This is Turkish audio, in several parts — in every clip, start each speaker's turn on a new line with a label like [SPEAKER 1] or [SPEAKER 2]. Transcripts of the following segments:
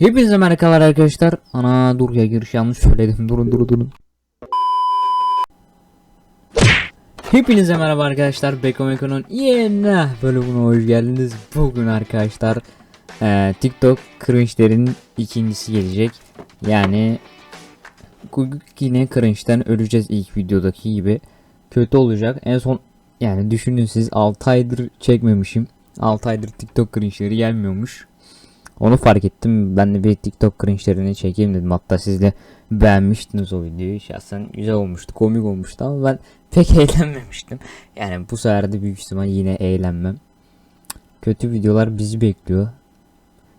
[SPEAKER 1] Hepinize merhabalar arkadaşlar. Ana dur ya giriş yanlış söyledim. Durun durun durun. Hepinize merhaba arkadaşlar. Beko Meko'nun yeni bölümüne hoş geldiniz. Bugün arkadaşlar eee, TikTok cringe'lerin ikincisi gelecek. Yani yine cringe'den öleceğiz ilk videodaki gibi. Kötü olacak. En son yani düşünün siz 6 aydır çekmemişim. 6 aydır TikTok cringe'leri gelmiyormuş. Onu fark ettim. Ben de bir TikTok cringe'lerini çekeyim dedim. Hatta siz de beğenmiştiniz o videoyu. Şahsen güzel olmuştu. Komik olmuştu ama ben pek eğlenmemiştim. Yani bu sefer de büyük ihtimal yine eğlenmem. Kötü videolar bizi bekliyor.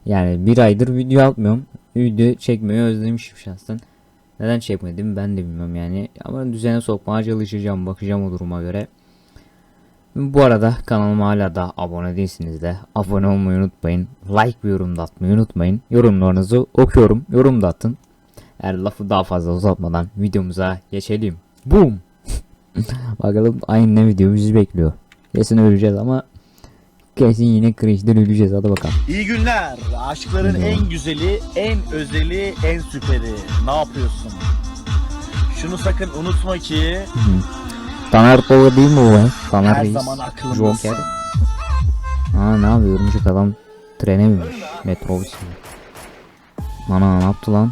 [SPEAKER 1] Yani bir aydır video atmıyorum. Video çekmeyi özlemişim şahsen. Neden çekmedim ben de bilmiyorum yani. Ama düzene sokmaya çalışacağım. Bakacağım o duruma göre. Bu arada kanalıma hala da abone değilsiniz de abone olmayı unutmayın. Like ve yorum da atmayı unutmayın. Yorumlarınızı okuyorum. Yorum da atın. Eğer lafı daha fazla uzatmadan videomuza geçelim. Boom. Bakalım aynı ne video bizi bekliyor. Kesin öleceğiz ama kesin yine cringe'den öleceğiz. Hadi bakalım.
[SPEAKER 2] İyi günler. Aşkların
[SPEAKER 1] İyi
[SPEAKER 2] en güzeli, en özeli, en süperi. Ne yapıyorsun? Şunu sakın unutma ki
[SPEAKER 1] Taner Baba değil mi o be? Taner
[SPEAKER 2] her
[SPEAKER 1] Reis.
[SPEAKER 2] zaman aklımdasın.
[SPEAKER 1] Joker. Aa ne yapıyor örümcek adam trene binmiş metrobüs gibi. Ana ne yaptı lan?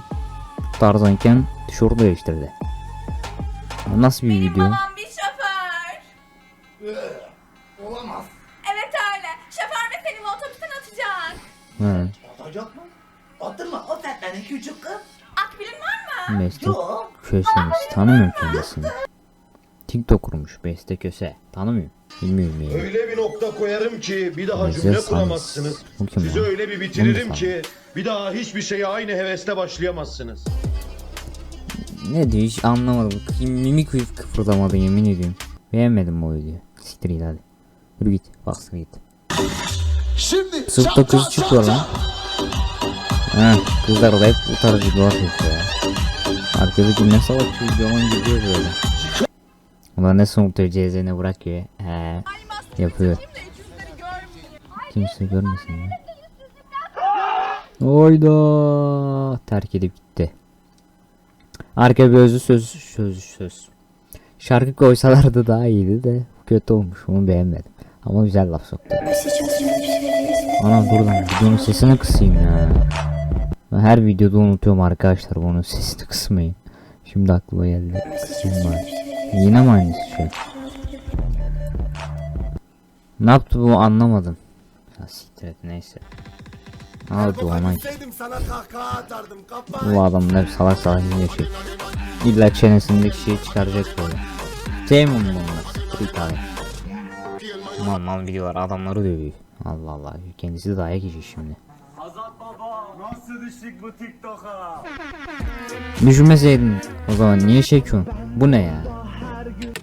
[SPEAKER 1] Tarzanken tişörtü değiştirdi. Bu Nasıl bir video?
[SPEAKER 3] Babam bir şoför.
[SPEAKER 4] Olamaz.
[SPEAKER 3] Evet öyle. Şoför ve seni bu otobüsten atacak.
[SPEAKER 1] He,
[SPEAKER 4] Atacak mı? Atırma o teknenin küçük kız.
[SPEAKER 3] Akbilin var mı?
[SPEAKER 1] Meslek
[SPEAKER 4] Yok.
[SPEAKER 1] kösemiz tanımıyorum kendisini. TikTok kurmuş Beste Köse. Tanımıyorum. Bilmiyorum yani.
[SPEAKER 5] Öyle bir nokta koyarım ki bir daha
[SPEAKER 1] Neyse,
[SPEAKER 5] cümle kuramazsınız. Sizi öyle bir bitiririm ki bir daha hiçbir şeye aynı hevesle başlayamazsınız.
[SPEAKER 1] Ne diyor hiç anlamadım. Mimik kıf- kıpırdamadı yemin ediyorum. Beğenmedim bu videoyu. Siktir git hadi. Yürü git. Baksana git.
[SPEAKER 4] Şimdi
[SPEAKER 1] Sırtta kız çıkıyor lan. Ha, kızlar da hep bu tarz videolar yapıyor ya. Arkadaki ne salak bir videoman gidiyor böyle. Ulan ne sonuçta CZ'ne bırakıyor. He, yapıyor. Kimse görmesin ya. Oyda terk edip gitti. Arka bir özü söz söz söz. Şarkı koysalardı daha iyiydi de kötü olmuş onu beğenmedim. Ama güzel laf soktu. Ana dur lan videonun sesini kısayım ya. Ben her videoda unutuyorum arkadaşlar bunun sesini kısmayın. Şimdi aklıma geldi. Kısayım bari. Yine mi aynı şey? Ne yaptı bu anlamadım. Ya siktir et neyse.
[SPEAKER 4] Atardım kafa.
[SPEAKER 1] bu adamlar salak salak yaşıyor. İlla çenesindeki şeyi çıkaracak böyle. Sevmiyorum bunlar. Bir tane. Mal mal videolar adamları dövüyor. Allah Allah kendisi de dayak yiyecek şimdi.
[SPEAKER 2] Azat baba nasıl düştük bu TikTok'a?
[SPEAKER 1] Düşünmeseydin o zaman niye çekiyorsun? Bu ne ya?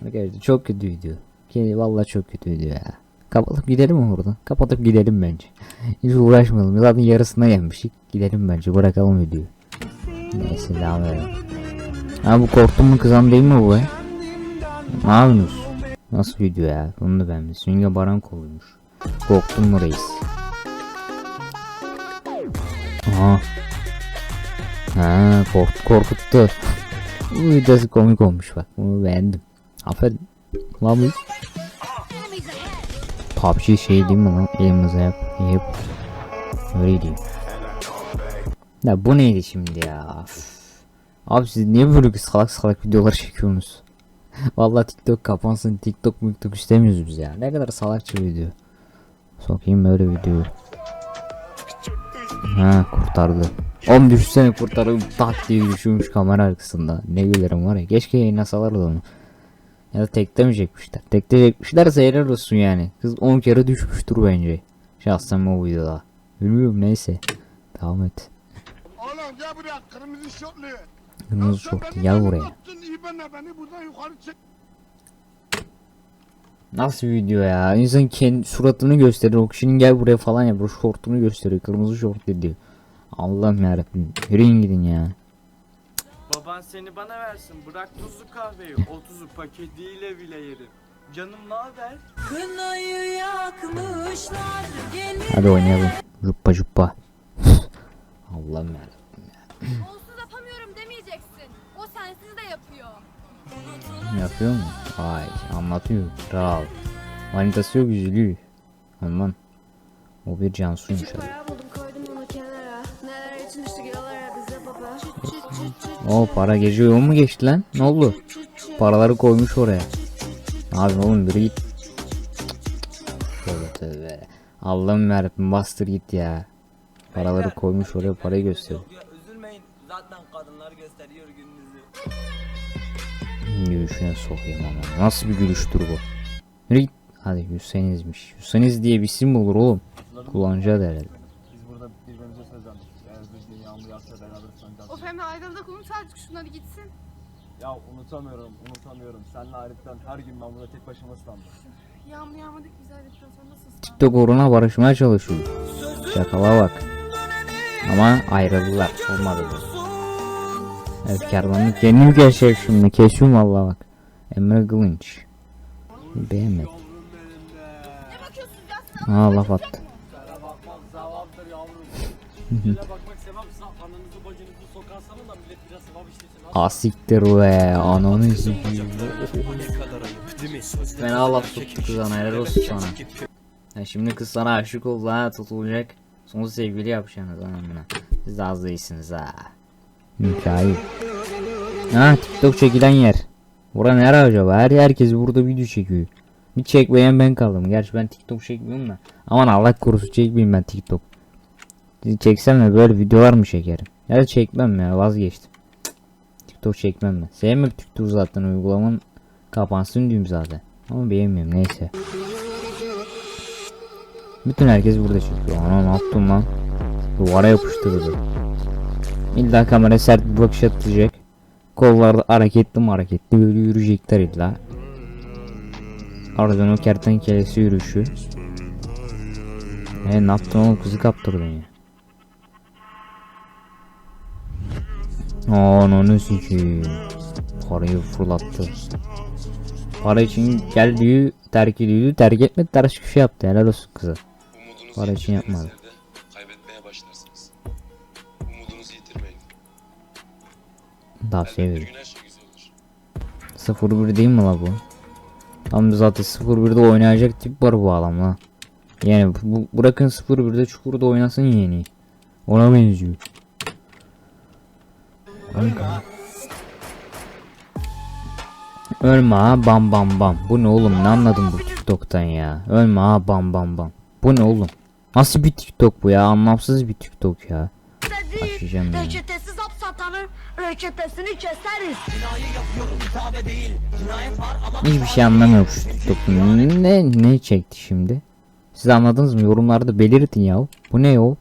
[SPEAKER 1] Arkadaşlar çok kötü video. Ki vallahi çok kötü video ya. Kapatıp gidelim mi buradan? Kapatıp gidelim bence. Hiç uğraşmayalım. Zaten yarısına gelmişik. Gidelim bence. Bırakalım videoyu. Neyse devam edelim. Ha bu korktum mu kızan değil mi bu? Ne yapıyorsunuz? Nasıl video ya? Bunu da beğenmiş. Sünge Baran koluymuş. Korktum mu reis? Aha. Ha kork korkuttu. Bu videosu komik olmuş bak. Bunu beğendim. Aferin. Lan bu. PUBG şey değil mi lan? Elimize yap. Yap. Öyle değil. Ya bu neydi şimdi ya? Abi siz niye böyle salak salak videolar çekiyorsunuz? Vallahi TikTok kapansın. TikTok TikTok istemiyoruz biz ya. Ne kadar salakça video. Sokayım böyle videoyu. Ha kurtardı. Oğlum düşsene kurtarım tak diye düşürmüş kamera arkasında. Ne gülerim var ya. Keşke yayınlasalardı onu. Ya da tekte mi çekmişler? Tekte çekmişlerse helal olsun yani. Kız 10 kere düşmüştür bence. Şahsen bu videoda. Bilmiyorum neyse. Devam et.
[SPEAKER 4] Oğlum gel buraya kırmızı şortlu.
[SPEAKER 1] Kırmızı şort gel buraya. Nasıl video ya? İnsan kendi suratını gösterir. O kişinin gel buraya falan yapıyor. Şortunu gösteriyor. Kırmızı şort diyor. Allah'ım yarabbim. Yürüyün gidin ya.
[SPEAKER 6] Baban seni bana versin. Bırak tuzlu kahveyi. O tuzu paketiyle bile yerim. Canım ne haber?
[SPEAKER 3] Kınayı yakmışlar. Gelin
[SPEAKER 1] Hadi oynayalım. Cuppa. Allah Allah'ım yarabbim
[SPEAKER 3] Onsuz yapamıyorum demeyeceksin. O sensiz de yapıyor.
[SPEAKER 1] ya. Yapıyor mu? Vay anlatıyor. Kral. Manitası yok üzülüyor. Aman. O bir cansuymuş abi. O para gece yol mu geçti lan? Ne oldu? Paraları koymuş oraya. Yapayım oğlum biri git. Tövbe tövbe. Allah'ım yarabbim bastır git ya. Paraları koymuş oraya parayı
[SPEAKER 7] gösteriyor.
[SPEAKER 1] Gülüşüne sokayım ama. Nasıl bir gülüştür bu? Yürü git. Hadi Hüseyinizmiş. Hüseyiniz diye bir isim olur oğlum? Da herhalde.
[SPEAKER 2] Biz burada birbirimize söz verdik. Eğer bir gün yağmur yağsa beraber söneceğiz.
[SPEAKER 3] Of Ayrıldık unut artık şunları gitsin.
[SPEAKER 2] Ya unutamıyorum, unutamıyorum. Seninle ayrılıktan her gün ben burada tek başıma ıslandım.
[SPEAKER 3] Yağmur yağmadık biz ayrıldıktan sonra nasıl
[SPEAKER 1] TikTok uğruna barışmaya çalışıyor. Şakala bak. Ama ayrıldılar. Olmadı bu. Evet kervanı kendim kesecek şimdi. Kesiyorum valla bak. Emre Kılınç. Beğenmedim.
[SPEAKER 3] Ne bakıyorsunuz ya siz
[SPEAKER 1] Aa laf attı.
[SPEAKER 6] Sana bakmak yavrum.
[SPEAKER 1] Asiktir be. Ananı sikiyim. Fena laf soktu kızana. Helal olsun sana. Ya şimdi kız sana aşık oldu ha tutulacak. Sonra sevgili yapacaksınız anamına. Siz de az değilsiniz ha. Mikail. Ha TikTok çekilen yer. Bura nere acaba? Her herkes burada video çekiyor. Bir çekmeyen ben kaldım. Gerçi ben TikTok çekmiyorum da. Aman Allah korusun çekmeyeyim ben TikTok. Çeksem de böyle videolar mı çekerim? Ya çekmem ya vazgeçtim. TikTok çekmem ben. Sevmem TikTok zaten uygulamanın kapansın diyorum zaten. Ama beğenmiyorum neyse. Bütün herkes burada çekiyor. Ana ne yaptım lan? Duvara yapıştırdı. İlla kamera sert bir bakış atacak. Kollarda hareketli mi hareketli böyle yürüyecekler illa. Ardından kertenkelesi yürüyüşü. E ne yaptın oğlum kızı kaptırdın ya. Ananı sikiyim. Parayı fırlattı. Para için geldiği terk ediyordu. Terk etmedi ters köşe yaptı. Helal olsun kızı. Para için yapmadı. Tavsiye
[SPEAKER 8] olur.
[SPEAKER 1] 0-1 değil mi la bu? Tam zaten 0-1'de oynayacak tip var bu adamla. Yani bu, bırakın 0-1'de çukurda oynasın yeni. Ona benziyor. Kanka. Ölme ha bam bam bam. Bu ne oğlum ne anladım bu TikTok'tan ya. Ölme ha bam bam bam. Bu ne oğlum? Nasıl bir TikTok bu ya? Anlamsız bir TikTok ya. Başlayacağım ya.
[SPEAKER 9] Reçetesiz hap satanın reçetesini keseriz
[SPEAKER 1] Hiçbir şey anlamıyorum şu TikTok'un. Ne ne çekti şimdi? Siz anladınız mı? Yorumlarda belirtin ya. Bu ne o?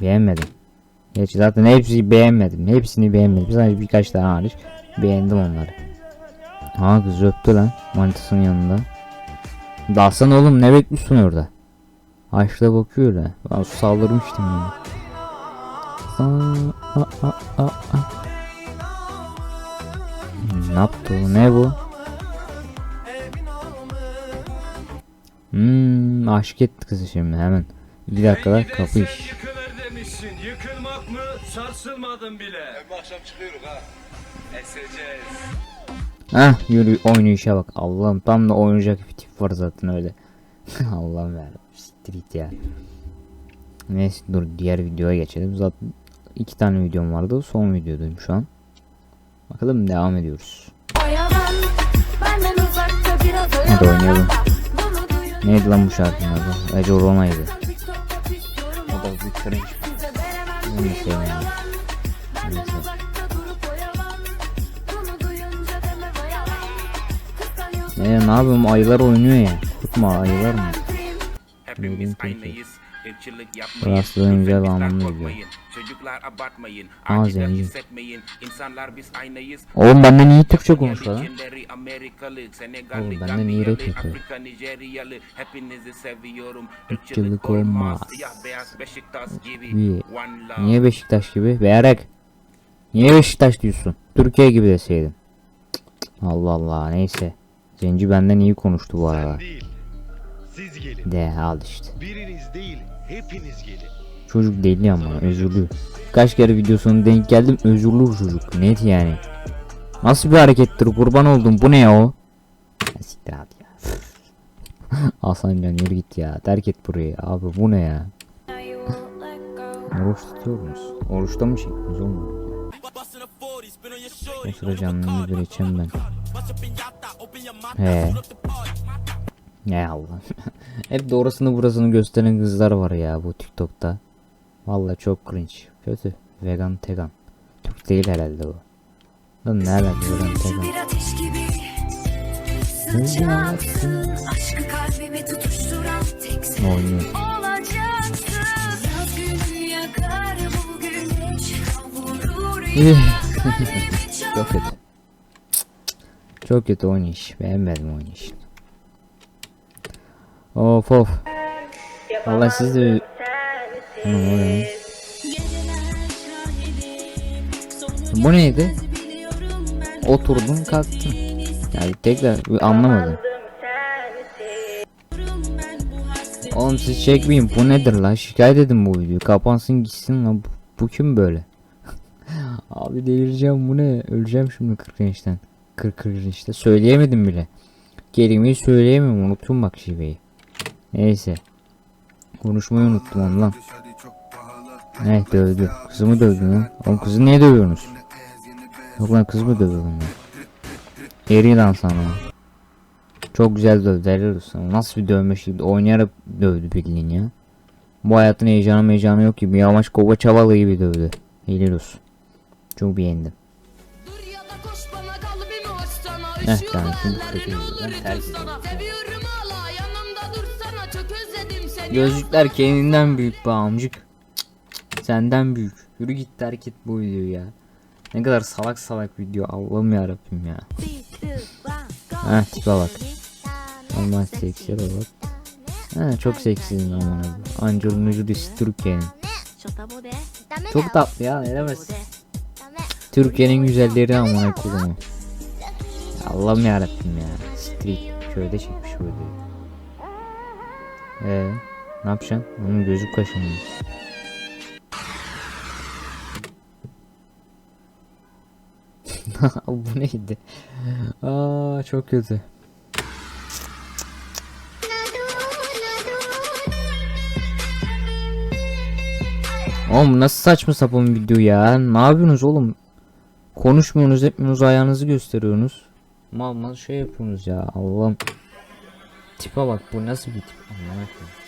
[SPEAKER 1] Beğenmedim. Gerçi zaten hepsini beğenmedim. Hepsini beğenmedim. Sadece birkaç tane hariç beğendim onları. Ha kız öptü lan manitasının yanında. Dalsana oğlum ne bekliyorsun orada? Açta bakıyor öyle. Ben saldırmıştım yani. Ne yaptı o? Ne bu? Hmm, aşık etti kızı şimdi hemen. Bir dakikada kapı iş.
[SPEAKER 6] Yıkılır demişsin. Yıkılmak mı? Sarsılmadın bile.
[SPEAKER 8] Bu akşam çıkıyoruz ha. Eseceğiz.
[SPEAKER 1] Hah yürü oynayışa bak. Allah'ım tam da oynayacak bir tip var zaten öyle. Allah'ım ya. Siktir git ya. Neyse dur diğer videoya geçelim. Zaten iki tane videom vardı. Son videodayım şu an. Bakalım devam ediyoruz. Hadi oynayalım. Neydi lan bu şarkının adı? Ece Rona'ydı.
[SPEAKER 3] TikTok'ta istiyorum.
[SPEAKER 1] O da bir cringe. Ee, ne yapayım ayılar oynuyor ya. Tutma ayılar mı?
[SPEAKER 10] Hepimiz aynıyız. Irkçılık yapmayın. Bizden
[SPEAKER 1] video.
[SPEAKER 10] korkmayın. Çocuklar abartmayın.
[SPEAKER 1] Aa, zengin.
[SPEAKER 10] İnsanlar biz aynıyız.
[SPEAKER 1] Oğlum benden iyi Türkçe konuşuyor lan. Oğlum benden iyi rap yapıyor.
[SPEAKER 10] Afrika, Nijeryalı. Hepinizi seviyorum.
[SPEAKER 1] Irkçılık olmaz.
[SPEAKER 10] love.
[SPEAKER 1] Niye Beşiktaş gibi? Beğerek. Niye Beşiktaş diyorsun? Türkiye gibi deseydin. Allah Allah neyse. Zenci benden iyi konuştu bu arada.
[SPEAKER 5] Değil. Siz gelin.
[SPEAKER 1] De al işte.
[SPEAKER 5] Biriniz değil, hepiniz gelin.
[SPEAKER 1] Çocuk deli ama özürlü. Kaç kere videosuna denk geldim özürlü çocuk. Net yani. Nasıl bir harekettir kurban oldum bu ne o? Siktir hadi ya. Hasancan yürü git ya. Terk et burayı. Abi bu ne ya? Oruç tutuyor musunuz? Oruçta mı çektiniz oğlum? O sıra canlımı bir içeceğim ben. He. Ne Allah. Hep doğrusunu burasını gösteren kızlar var ya bu TikTok'ta. Vallahi çok cringe. Kötü. Vegan tegan. Türk değil herhalde bu. Lan ne alaka vegan tegan.
[SPEAKER 3] Sınacaksın Aşkı kalbime tutuşturan tek sen
[SPEAKER 1] Oynuyor. Çok kötü. Çok kötü oynayış. Beğenmedim oynayış. Of of. Allah siz de... Bu neydi? Oturdun kalktın. Yani tekrar anlamadım. Oğlum siz çekmeyin bu nedir la şikayet edin bu videoyu. Kapansın gitsin la bu, bu kim böyle? Abi delireceğim. Bu ne? Öleceğim şimdi 40 gençten 40 40 işte söyleyemedim bile. Kelimeyi söyleyemiyorum. Unuttum bak şiveyi Neyse. Konuşmayı unuttum onu lan. Evet dövdü. Kızımı dövdü lan? Oğlum kızı niye dövüyorsunuz? Yok lan kız mı dövüyor bunlar Eri lan sana. Çok güzel dövdü helal olsun. Nasıl bir dövme şimdi? Oynayarak dövdü bildiğin ya. Bu hayatın heyecanı heyecanı yok gibi yavaş kova çavalı gibi dövdü. Helal olsun. Çok beğendim. Heh, tamam, şimdi terk
[SPEAKER 3] tutsana
[SPEAKER 1] Gözlükler kendinden büyük be Senden büyük. Yürü git terk et bu videoyu ya. Ne kadar salak salak video Allah'ım yarabbim ya. Heh tipe bak. Allah seksi bak. Ha çok seksisin aman abi. Angelina Jolie Türkiye'nin. Çok tatlı ya ne demezsin. Türkiye'nin güzelleri amına koyayım. Allah'ım yarabbim ya. Street köyde çekmiş bu videoyu. Ee, ne yapacaksın? Onun gözü kaşınıyor. bu neydi? Aa çok kötü. Oğlum nasıl saçma sapan video ya? Ne yapıyorsunuz oğlum? Konuşmuyorsunuz, etmiyorsunuz, ayağınızı gösteriyorsunuz. Mal mal şey yapıyorsunuz ya. Allah'ım. Tipe bak bu nasıl bir tip? Allah'ım.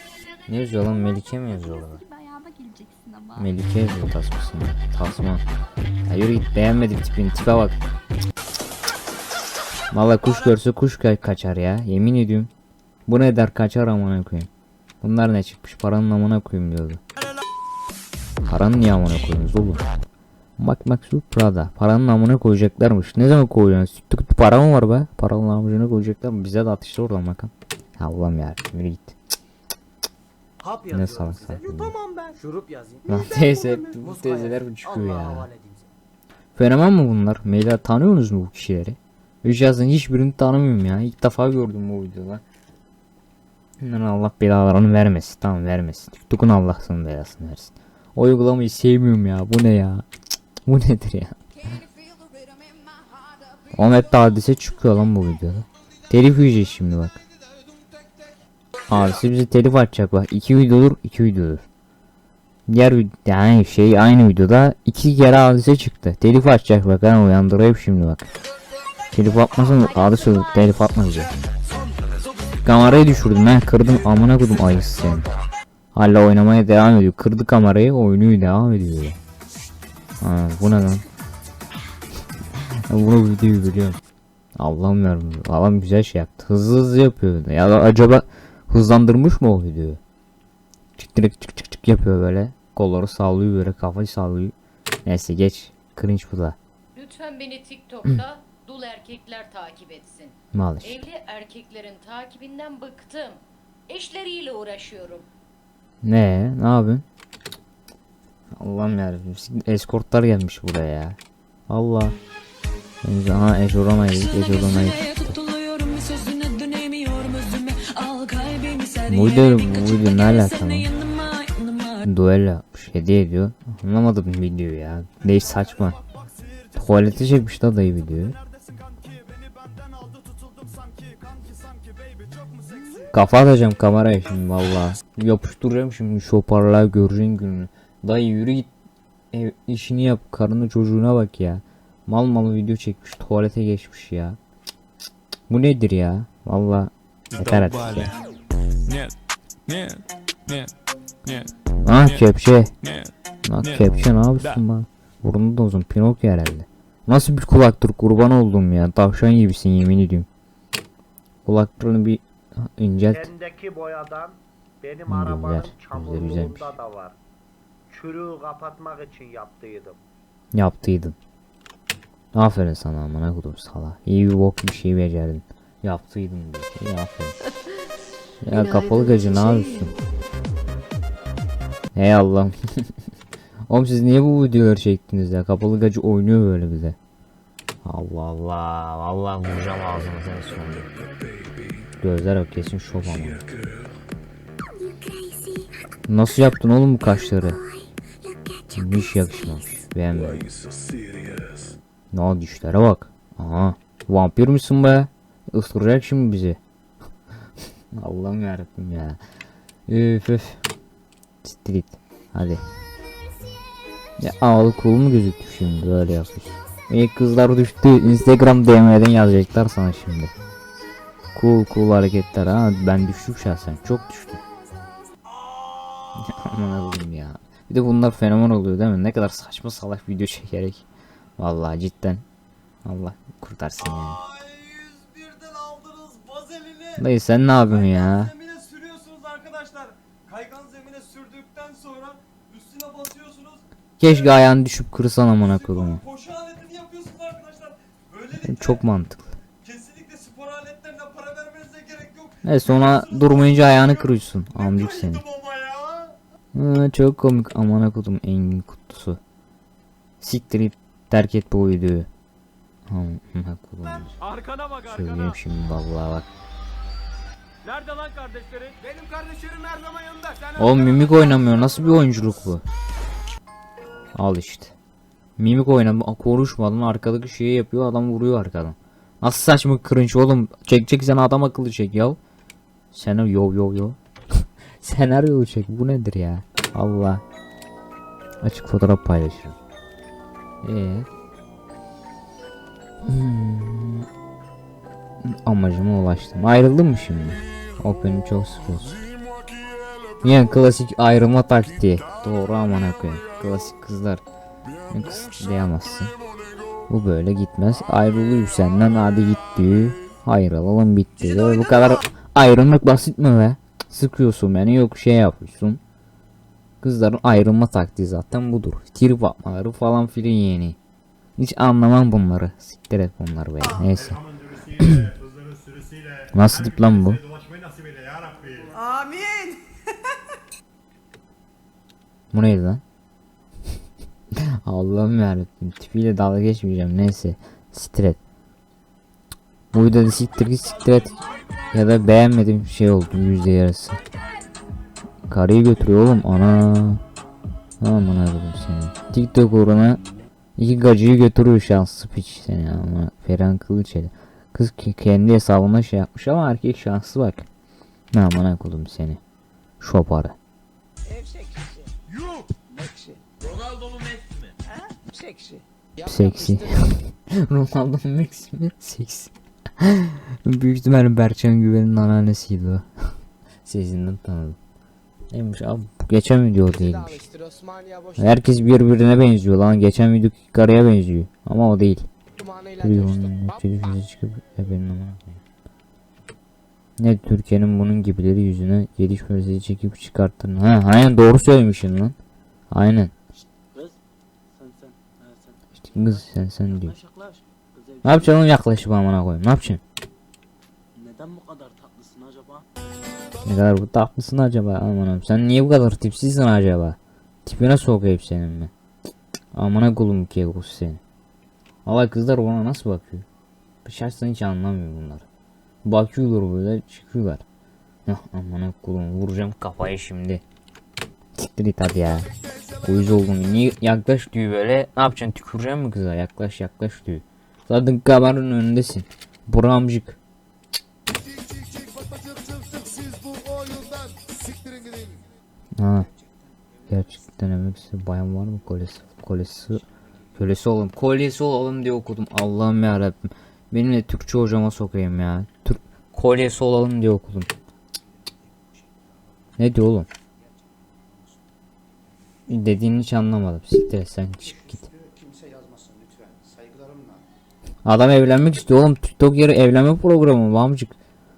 [SPEAKER 1] Ne yazıyor lan? Melike mi yazıyor orada? Melike yazıyor tasmasında. Tasma. Ya yürü git beğenmedim tipini. Tipe bak. Valla kuş görse kuş ka- kaçar ya. Yemin ediyorum. Bu ne der kaçar amına koyayım. Bunlar ne çıkmış? Paranın amına koyayım diyordu. Paranın niye amına koyuyorsunuz oğlum? Bak bak şu Prada. Paranın amına koyacaklarmış. Ne zaman koyacaksın? Sütlü kutu para mı var be? Paranın amına koyacaklar mı? Bize de atıştır oradan bakın. Allah'ım ya. Yürü git.
[SPEAKER 7] Hap
[SPEAKER 1] Ne salak salak.
[SPEAKER 7] Tamam ben. Şurup yazayım.
[SPEAKER 1] Lan teyze, bu
[SPEAKER 7] Muskaya
[SPEAKER 1] teyzeler çıkıyor
[SPEAKER 7] Allah'a
[SPEAKER 1] ya?
[SPEAKER 7] havale edeyim.
[SPEAKER 1] Fenomen mi bunlar? Meyla tanıyorsunuz mu bu kişileri? Şahsen hiçbirini tanımıyorum ya. İlk defa gördüm bu videoda. Bunların Allah belalarını vermesin. Tamam vermesin. TikTok'un Allah sana belasını versin. O uygulamayı sevmiyorum ya. Bu ne ya? Cık, bu nedir ya? Oğlum hep hadise çıkıyor lan bu videoda. Telif yiyeceğiz şimdi bak. Abisi bize telif açacak bak. İki videodur, iki videodur. Diğer yani şey aynı videoda iki kere hadise çıktı. Telif açacak bak ben uyandırayım şimdi bak. Telif atmasın adı söyle telif atma bize. Kamerayı düşürdüm ben kırdım amına koydum ayısı seni. Hala oynamaya devam ediyor. Kırdı kamerayı oynuyor devam ediyor. Ha, bu ne lan? Bunu videoyu biliyorum. Allah'ım yarabbim. Adam güzel şey yaptı. Hızlı hızlı yapıyor. Ya acaba hızlandırmış mı o videoyu? Çık direkt çık çık çık yapıyor böyle. Kolları sallıyor böyle kafayı sallıyor. Neyse geç. Cringe bu da.
[SPEAKER 11] Lütfen beni TikTok'ta dul erkekler takip etsin.
[SPEAKER 1] İşte.
[SPEAKER 11] Evli erkeklerin takibinden bıktım. Eşleriyle uğraşıyorum.
[SPEAKER 1] Ne? Ne yapıyorsun? Allah'ım yarabbim. Eskortlar gelmiş buraya ya. Allah. Aha eşorona yedik eşorona yedik. Bu video ne alakalı? Duel yapmış. almış hediye ediyor. Anlamadım videoyu ya. Ne saçma. Tuvalete çekmiş da dayı videoyu. Kafa atacağım kameraya şimdi valla. Yapıştıracağım şimdi şu parlağı göreceğin gününü. Dayı yürü git. Ev, işini yap. Karını çocuğuna bak ya. Mal mal video çekmiş. Tuvalete geçmiş ya. Cık, cık, cık. Bu nedir ya? Valla. Yeter artık ya. Ah kepçe. Lan kepçe ne yapıyorsun bana? Burnu da uzun. Pinokyo herhalde. Nasıl bir kulaktır kurban oldum ya. Tavşan gibisin yemin ediyorum. Kulaklarını bir incelt.
[SPEAKER 5] Sendeki boyadan benim
[SPEAKER 1] Güzel,
[SPEAKER 5] arabanın
[SPEAKER 1] güzel, güzelmiş.
[SPEAKER 5] çamurluğunda da var. Çürüğü kapatmak için yaptıydım.
[SPEAKER 1] Yaptıydın. Aferin sana amına kodum sala. İyi bir bok bir şey becerdin. Yaptıydın diyor. İyi aferin. Ya kapalı gacı ne
[SPEAKER 9] çiçeğim.
[SPEAKER 1] yapıyorsun? Hey Allah'ım. Oğlum siz niye bu videoları çektiniz ya? Kapalı gacı oynuyor böyle bize. Allah Allah. Vallahi vuracağım ağzınıza en sonunda. Gözler yok kesin şov ama. Nasıl yaptın oğlum bu kaşları? Hiç yakışmamış. Beğenmedim. Ne oldu dişlere bak. Aha. Vampir misin be? Isıracak şimdi bizi. Allah'ım yarabbim ya. Üf üf. Street. Hadi. Ya ağlı cool mu gözüktü şimdi böyle yapmış. İyi kızlar düştü. Instagram DM'den yazacaklar sana şimdi. Cool cool hareketler ha. Ben düştüm şahsen. Çok düştüm. Aman Allah'ım ya. Bir de bunlar fenomen oluyor değil mi? Ne kadar saçma salak video çekerek. Vallahi cidden. Allah kurtarsın yani. Dayı sen ne yapıyorsun ya?
[SPEAKER 7] Zemine sürüyorsunuz arkadaşlar. Kaygan zemine sürdükten sonra üstüne basıyorsunuz.
[SPEAKER 1] Keşke ayağını düşüp kırsan amına koyduğumu.
[SPEAKER 7] Koşu aletini yapıyorsunuz arkadaşlar. Böylelikle
[SPEAKER 1] Çok mantıklı.
[SPEAKER 7] kesinlikle spor aletlerine para vermenize gerek yok.
[SPEAKER 1] Evet sonra durmayınca ayağını kırıyorsun. Amcık seni.
[SPEAKER 7] Kaydım ama ya.
[SPEAKER 1] Ha, çok komik amına kodum engin kutusu. Siktir git terk et bu videoyu. Amına kodum.
[SPEAKER 6] Arkana bak
[SPEAKER 1] Söyleyeyim şimdi vallahi bak.
[SPEAKER 6] Nerede lan kardeşlerin? Benim kardeşlerim her zaman yanında. Sen
[SPEAKER 1] Oğlum mimik oynamıyor. Nasıl bir oyunculuk bu? Al işte. Mimik oynamıyor. Konuşmadan arkadaki şeyi yapıyor. Adam vuruyor arkadan. Nasıl saçma cringe oğlum. Çekecek sen adam akıllı çek ya. Senaryo yo yo yo. Senaryo çek. Bu nedir ya? Allah. Açık fotoğraf paylaşırım. Ee. Hmm. Amacıma ulaştım. Ayrıldın mı şimdi? O beni çok sıkıyorsun. Yani klasik ayrılma taktiği. Doğru amına koyayım. Klasik kızlar. Kısıtlayamazsın. Bu böyle gitmez. Ayrılıyor senden hadi git diyor. Ayrılalım bitti. Ya bu kadar ayrılmak basit mi be? Sıkıyorsun beni yok şey yapıyorsun. Kızların ayrılma taktiği zaten budur. Trip atmaları falan filan yeni. Hiç anlamam bunları. Siktir et bunları be. Neyse. Nasıl tip lan bu?
[SPEAKER 7] Amin.
[SPEAKER 1] Bu neydi lan? Allah'ım yarabbim. Tipiyle dalga geçmeyeceğim. Neyse. Siktir et. Bu videoda siktir git siktir et. Ya da beğenmediğim şey oldu. Yüzde yarısı. Karıyı götürüyor oğlum. Ana. Aman Allah'ım seni. TikTok uğruna iki gacıyı götürüyor şanslı piç seni ama. Ferhan Kılıçeli. Kız kendi hesabına şey yapmış ama erkek şanslı bak. Aman koydum seni. Şoparı.
[SPEAKER 7] Ronaldo mu Messi mi? Ha? Seksi.
[SPEAKER 1] Seksi. Ronaldo Messi mi? Seksi. Büyük ihtimalle Berçan Güven'in anneannesiydi o. Sesinden tanıdım. Neymiş abi geçen video değilmiş. Herkes birbirine benziyor lan. Geçen videodaki karıya benziyor. Ama o değil. Çıkıp efendim. Ne Türkiye'nin bunun gibileri yüzüne şöyle çekip çıkarttın. Ha aynen doğru söylemişsin lan. Aynen.
[SPEAKER 7] Kız. Sen sen. Ha, sen.
[SPEAKER 1] İşte kız sen sen diyor.
[SPEAKER 7] Yaklaş yaklaş.
[SPEAKER 1] Ne yapacaksın oğlum yaklaşıp amına koyayım. Ne yapacaksın?
[SPEAKER 7] Neden bu kadar tatlısın acaba?
[SPEAKER 1] Ne kadar bu tatlısın acaba amanım. Sen niye bu kadar tipsizsin acaba? Tipine sokayım senin mi? Amına kulum kekus seni. Allah kızlar bana nasıl bakıyor? Şahsen hiç anlamıyorum bunları. Bakıyorlar böyle çıkıyorlar. Hah amına kulum vuracağım kafayı şimdi. Siktir git hadi ya. Uyuz oldum. Niye yaklaş diyor böyle. Ne yapacaksın? Tüküreceksin mi kıza? Yaklaş yaklaş diyor. Zaten kameranın önündesin. Buramcık. Ha. Gerçekten denemek istedim. Bayan var mı kolesi? Kolesi. Kölesi olalım. Kolyesi olalım diye okudum. Allah'ım ya Rabbim. Benim de Türkçe hocama sokayım ya. Türk kolyesi olalım diye okudum. Ne diyor oğlum? Dediğini hiç anlamadım. Siktir sen çık git. Adam evlenmek istiyor oğlum. TikTok yeri evlenme programı mı amcık?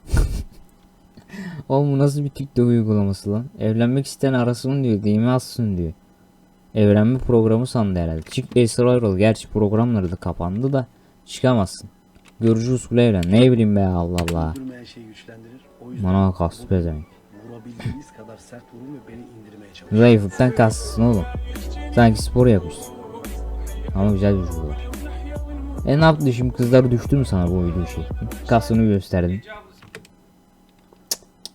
[SPEAKER 1] Oğlum bu nasıl bir TikTok uygulaması lan? Evlenmek isteyen arasın diyor, değil mi assın diyor. Evlenme programı sandı herhalde. Çık Esra Erol. Gerçi programları da kapandı da çıkamazsın. Görücü usulü evlen. Ne bileyim be Allah Allah.
[SPEAKER 4] Yüzden
[SPEAKER 1] Bana kastı pezevenk.
[SPEAKER 4] vurabildiğiniz kadar sert vurun ve beni indirmeye çalışın.
[SPEAKER 1] Zayıflıktan kastsın oğlum. Sanki spor yapmışsın. Ama güzel vücudu var. E ne yaptı şimdi kızlar düştü mü sana bu video şey? Kasını gösterdin.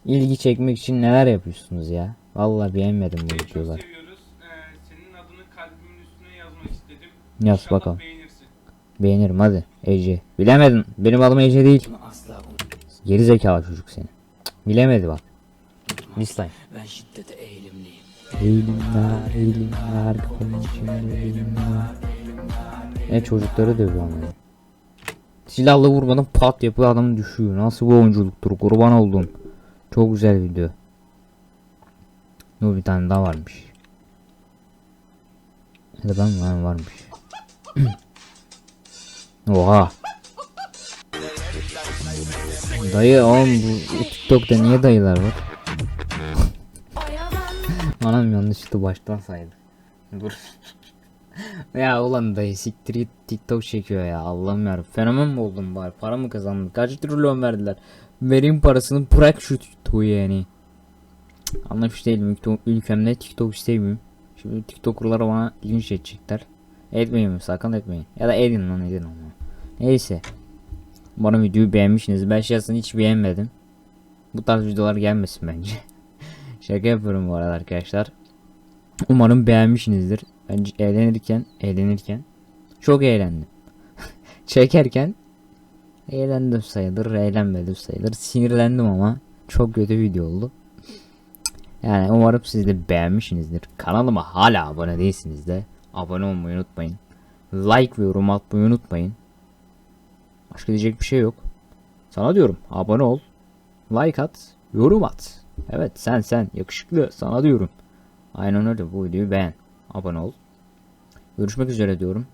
[SPEAKER 1] İlgi çekmek için neler yapıyorsunuz ya? Vallahi beğenmedim bu videolar. Yaz
[SPEAKER 7] İnşallah
[SPEAKER 1] bakalım.
[SPEAKER 7] beğenirsin.
[SPEAKER 1] Beğenirim hadi. Ece. Bilemedin. Benim adım Ece değil. Geri zekalı çocuk seni. Bilemedi bak. Dislike. Ben şiddete eğilimliyim. Eğilimler, eğilimler, konuşun eğilimler. Ne çocukları dövüyor ama. Silahla vurmadan pat yapıyor adam düşüyor. Nasıl bir oyunculuktur kurban oldum. Çok güzel video. Dur bir tane daha varmış. Ya da ben varmış. Oha. Dayı oğlum bu TikTok'ta niye dayılar var? Anam yanlışlıkla baştan saydı. Dur. ya ulan dayı siktir TikTok çekiyor ya Allah'ım ya fenomen mi oldum bari para mı kazandın kaç trilyon verdiler vereyim parasını bırak şu TikTok'u yani Anlamış değilim ülke- ülkemde TikTok istemiyorum Şimdi TikToker'lara bana linç edecekler Etmeyin sakın etmeyin ya da edin lan edin ama Neyse Umarım videoyu beğenmişsiniz ben şahsen hiç beğenmedim Bu tarz videolar gelmesin bence Şaka yapıyorum bu arada arkadaşlar Umarım beğenmişsinizdir. Ben c- eğlenirken, eğlenirken çok eğlendim. Çekerken eğlendim sayılır, eğlenmedim sayılır. Sinirlendim ama çok kötü video oldu. Yani umarım siz de beğenmişsinizdir. Kanalıma hala abone değilsiniz de abone olmayı unutmayın. Like ve yorum atmayı unutmayın. Başka diyecek bir şey yok. Sana diyorum abone ol. Like at, yorum at. Evet sen sen yakışıklı sana diyorum. Aynen öyle bu videoyu beğen. Abone ol. Görüşmek üzere diyorum.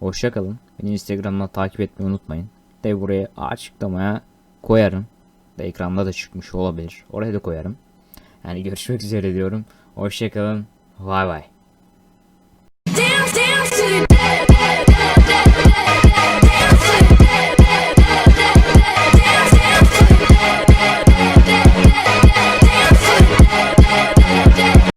[SPEAKER 1] Hoşça kalın. Beni Instagram'dan takip etmeyi unutmayın. De buraya açıklamaya koyarım. Da ekranda da çıkmış olabilir. Oraya da koyarım. Yani görüşmek üzere diyorum. Hoşça kalın. Bay bay.